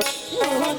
Oh,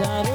da